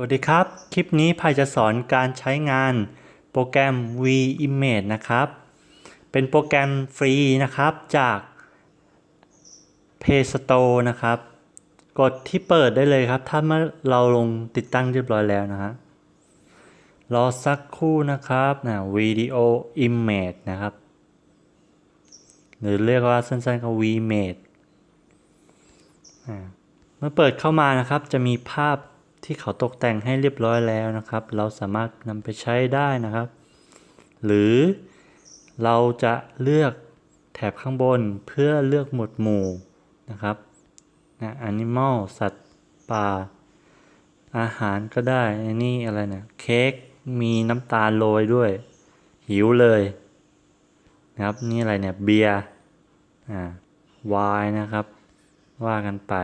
วัสดีครับ คลิปนี้พายจะสอนการใช้งานโปรแกรม V-Image นะครับ เป็นโปรแกรมฟรีนะครับจาก Play Store นะครับ กดที่เปิดได้เลยครับ ถ้าเมื่อเราลงติดตั้งเรียบร้อยแล้วนะฮะ รอสักครู่นะครับนะ Video Image นะครับ หรือเรียกว่าสั้นๆก็ V-Image เมื่อเปิดเข้ามานะครับจะมีภาพ ที่เขาตกแต่งให้เรียบร้อยแล้วนะครับ เราสามารถนำไปใช้ได้นะครับ หรือเราจะเลือกแถบข้างบนเพื่อเลือกหมวดหมู่นะครับนะ Animal สัตว์ป่า อาหารก็ได้อันนี้อะไรเนะเค้กมีน้ำตาลโรยด้วย หิวเลยนะครับนี่อะไรเนี่ยเบียร์อ่าวายนะครับ ว่ากันไป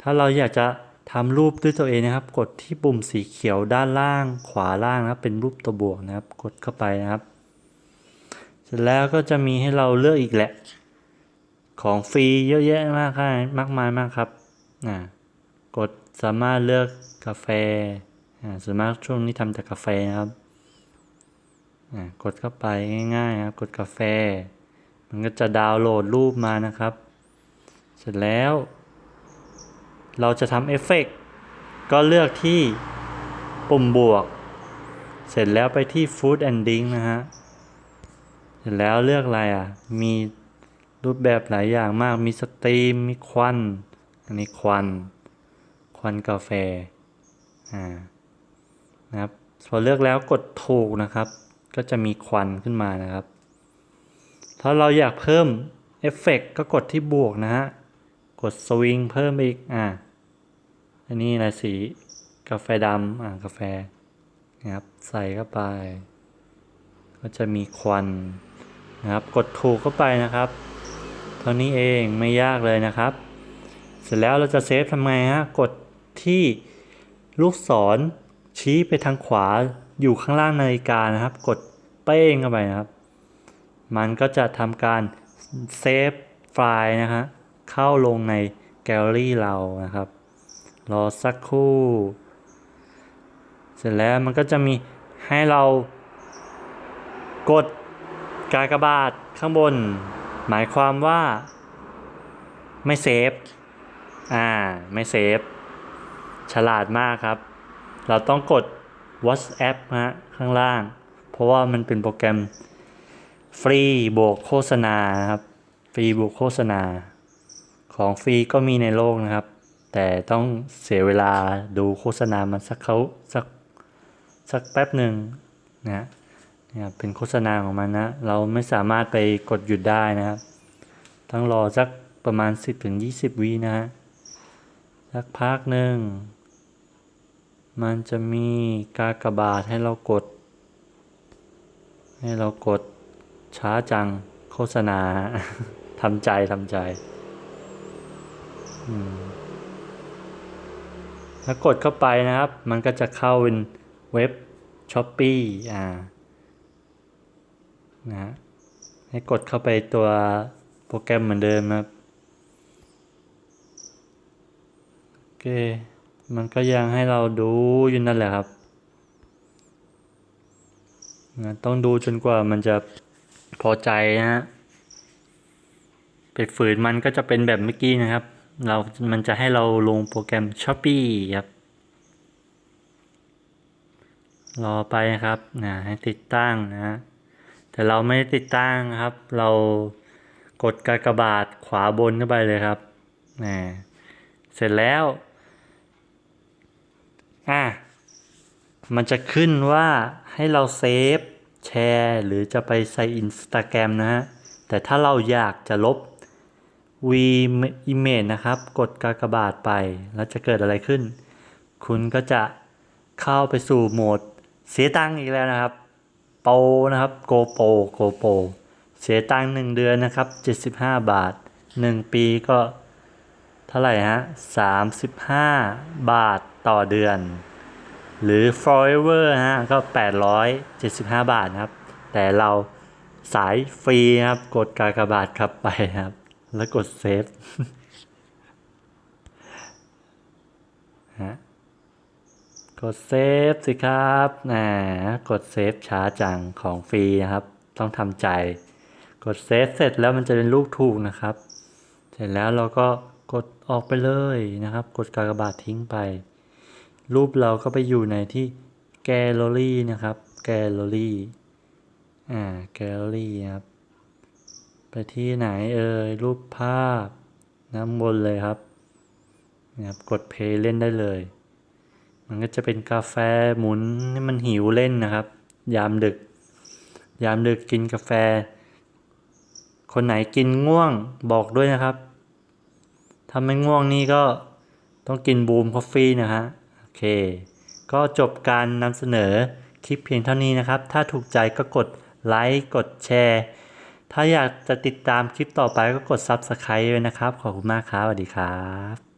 ถ้าเราอยากจะ ทำรูปด้วยตัวเองนะครับ กดที่ปุ่มสีเขียวด้านล่างขวาล่างนะครับเป็นรูปตัวบวกนะครับ กดเข้าไปนะครับ เสร็จแล้วก็จะมีให้เราเลือกอีกแหละ ของฟรีเยอะแยะมากค่ะมากมายมากครับอ่ากดสามารถเลือกกาแฟอ่าส่วนมากช่วงนี้ทำแต่กาแฟนะครับอ่ากดเข้าไปง่ายๆครับ กดกาแฟ มันก็จะดาวน์โหลดรูปมานะครับ เสร็จแล้ว เราจะทำเอฟเฟกต์ก็เลือกที่ปุ่มบวก เสร็จแล้วไปที่ Food and Drink นะฮะ เสร็จแล้วเลือกอะไรอะ มีรูปแบบหลายอย่างมาก มีสตรีม มีควัน อันนี้ควัน ควันกาแฟ อ่า นะครับ พอเลือกแล้วกดถูกนะครับ ก็จะมีควันขึ้นมานะครับ ถ้าเราอยากเพิ่มเอฟเฟกต์ก็กดที่บวกนะฮะ กดสวิงเพิ่มอีก อ่า อันนี้อะสีกาแฟดำอ่ากาแฟนะครับ ใส่เข้าไป ก็จะมีควันนะครับ กดถูกเข้าไปนะครับ เท่านี้เองไม่ยากเลยนะครับ เสร็จแล้วเราจะเซฟทำไงฮะ กดที่ลูกศรชี้ไปทางขวาอยู่ข้างล่างนาฬิกานะครับ กดเป้งเข้าไปนะครับ มันก็จะทำการเซฟไฟล์นะฮะ เข้าลงในแกลเลอรี่เรานะครับ รอสักครู่ เสร็จแล้วมันก็จะมีให้เรากดกากบาทข้างบน หมายความว่าไม่เซฟ อ่า ไม่เซฟ ฉลาดมากครับ เราต้องกด WhatsApp ฮะข้างล่าง เพราะว่ามันเป็นโปรแกรมฟรีบวกโฆษณาครับ ฟรีบวกโฆษณา ของฟรีก็มีในโลกนะครับ แต่ต้องเสียเวลาดูโฆษณามันสักเขาสักสักแป๊บหนึ่งนะเนี่ยเป็นโฆษณาของมันนะ เราไม่สามารถไปกดหยุดได้นะครับ ต้องรอสักประมาณ 10-20 วินะฮะสักพักหนึ่ง มันจะมีกากบาทให้เรากด ให้เรากดช้าจังโฆษณาทำใจทำใจ ถ้ากดเข้าไปนะครับ มันก็จะเข้าเป็นเว็บช้อปปี้อ่านะฮะให้กดเข้าไปตัวโปรแกรมเหมือนเดิมนะครับโอเค มันก็ยังให้เราดูอยู่นั่นแหละครับนะต้องดูจนกว่ามันจะพอใจนะฮะไปฝืนมันก็จะเป็นแบบเมื่อกี้นะครับ เรามันจะให้เราลงโปรแกรม s h o p e e ครับ รอไปนะครับนะให้ติดตั้งนะ แต่เราไม่ติดตั้งครับ เรากดกากบาทขวาบนเข้าไปเลยครับนะเสร็จแล้วอะมันจะขึ้นว่าให้เราเซฟแชร์หรือจะไปใส่ Instagram นะฮะ แต่ถ้าเราอยากจะลบ V Image นะครับ กดกากบาทไป แล้วจะเกิดอะไรขึ้น คุณก็จะเข้าไปสู่โหมดเสียตังค์อีกแล้วนะครับ โปนะครับ โกโปโกโป เสียตังค์หนึ่งเดือนนะครับ 75 บาท 1 ปีก็เท่าไหร่ฮะ 35 บาทต่อเดือน หรือ forever ฮะ ก็ 875 บาทนะครับ แต่เราสายฟรีนะครับ กดกากบาทครับไปครับ แล้วกดเซฟฮะกดเซฟสิครับนะกดเซฟช้าจังของฟรีนะครับ ต้องทำใจ กดเซฟเสร็จแล้วมันจะเป็นรูปถูกนะครับ เสร็จแล้วเราก็กดออกไปเลยนะครับ กดกากบาททิ้งไป รูปเราก็ไปอยู่ในที่แกลเลอรี่นะครับ แกลเลอรี่ อ่า แกลเลอรี่ครับ ไปที่ไหนเอ่ยรูปภาพน้ำบนเลยครับนะครับ กดเพลย์เล่นได้เลย มันก็จะเป็นกาแฟหมุนให้มันหิวเล่นนะครับ ยามดึก ยามดึกกินกาแฟ คนไหนกินง่วงบอกด้วยนะครับถ้าไม่ง่วงนี่ก็ต้องกินบูมคอฟฟี่นะฮะโอเค ก็จบการนำเสนอคลิปเพียงเท่านี้นะครับ ถ้าถูกใจก็กดไลค์กดแชร์ ถ้าอยากจะติดตามคลิปต่อไปก็กด Subscribe ไว้นะครับ ขอบคุณมากครับ สวัสดีครับ